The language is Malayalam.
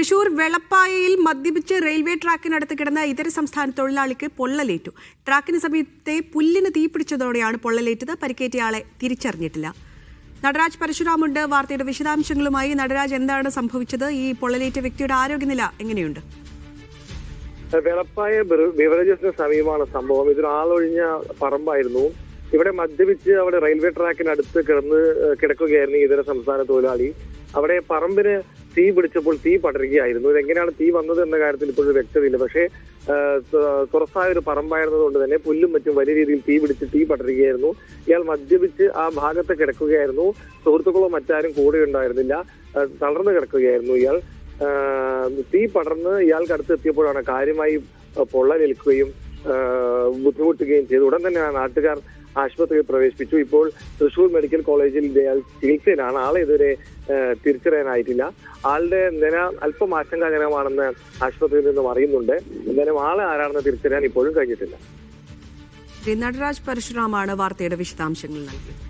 തൃശൂർ വെളപ്പായയിൽ മദ്യപിച്ച് റെയിൽവേ ട്രാക്കിനടുത്ത് കിടന്ന ഇതര സംസ്ഥാന തൊഴിലാളിക്ക് പൊള്ളലേറ്റു. ട്രാക്കിന് സമീപത്തെ പുല്ലിന് തീപിടിച്ചതോടെയാണ് പൊള്ളലേറ്റത്. പരിക്കേറ്റയാളെ തിരിച്ചറിഞ്ഞിട്ടില്ല. നടരാജ് പരശുരാമുണ്ട് വാർത്തയുടെ വിശദാംശങ്ങളുമായി നടരാജ് എന്താണ് സംഭവിച്ചത്? ഈ പൊള്ളലേറ്റ വ്യക്തിയുടെ ആരോഗ്യനില എങ്ങനെയുണ്ട്? വെളപ്പായ ബിവറേജസിന് സമീപമാണ് സംഭവം. ഇതൊരു ആളൊഴിഞ്ഞ പറമ്പായിരുന്നു. ഇവിടെ മദ്യപിച്ച് അവിടെ റെയിൽവേ ട്രാക്കിനടുത്ത് കിടന്ന് കിടക്കുകയായിരുന്നു ഇതര സംസ്ഥാന തൊഴിലാളി. അവിടെ പറമ്പിന് തീ പിടിച്ചപ്പോൾ തീ പടരുകയായിരുന്നു. ഇതെങ്ങനെയാണ് തീ വന്നത് എന്ന കാര്യത്തിൽ ഇപ്പോഴും വ്യക്തതയില്ല. പക്ഷേ തുറസായ ഒരു പറമ്പായിരുന്നതുകൊണ്ട് തന്നെ പുല്ലും മറ്റും വലിയ രീതിയിൽ തീ പിടിച്ച് തീ പടരുകയായിരുന്നു. ഇയാൾ മദ്യപിച്ച് ആ ഭാഗത്ത് കിടക്കുകയായിരുന്നു. സുഹൃത്തുക്കളോ മറ്റാരും കൂടെ ഉണ്ടായിരുന്നില്ല. തളർന്നു കിടക്കുകയായിരുന്നു ഇയാൾ. തീ പടർന്ന് ഇയാൾക്ക് അടുത്ത് എത്തിയപ്പോഴാണ് കാര്യമായി പൊള്ളലേൽക്കുകയും ബുദ്ധിമുട്ടുകയും ചെയ്തു. ഉടൻ തന്നെ നാട്ടുകാർ ആശുപത്രിയിൽ പ്രവേശിപ്പിച്ചു. ഇപ്പോൾ തൃശൂർ മെഡിക്കൽ കോളേജിൽ ചികിത്സയിലാണ്. ആളെ ഇതുവരെ തിരിച്ചറിയാനായിട്ടില്ല. ആളുടെ നില അല്പം ആശങ്കാജനകമാണെന്ന് ആശുപത്രിയിൽ നിന്നും അറിയുന്നുണ്ട്. എന്തായാലും ആളെ ആരാണെന്ന് തിരിച്ചറിയാൻ ഇപ്പോഴും കഴിഞ്ഞിട്ടില്ല. നടരാജ് പരശുരാമാണ് വാർത്തയുടെ വിശദാംശങ്ങൾ നൽകിയത്.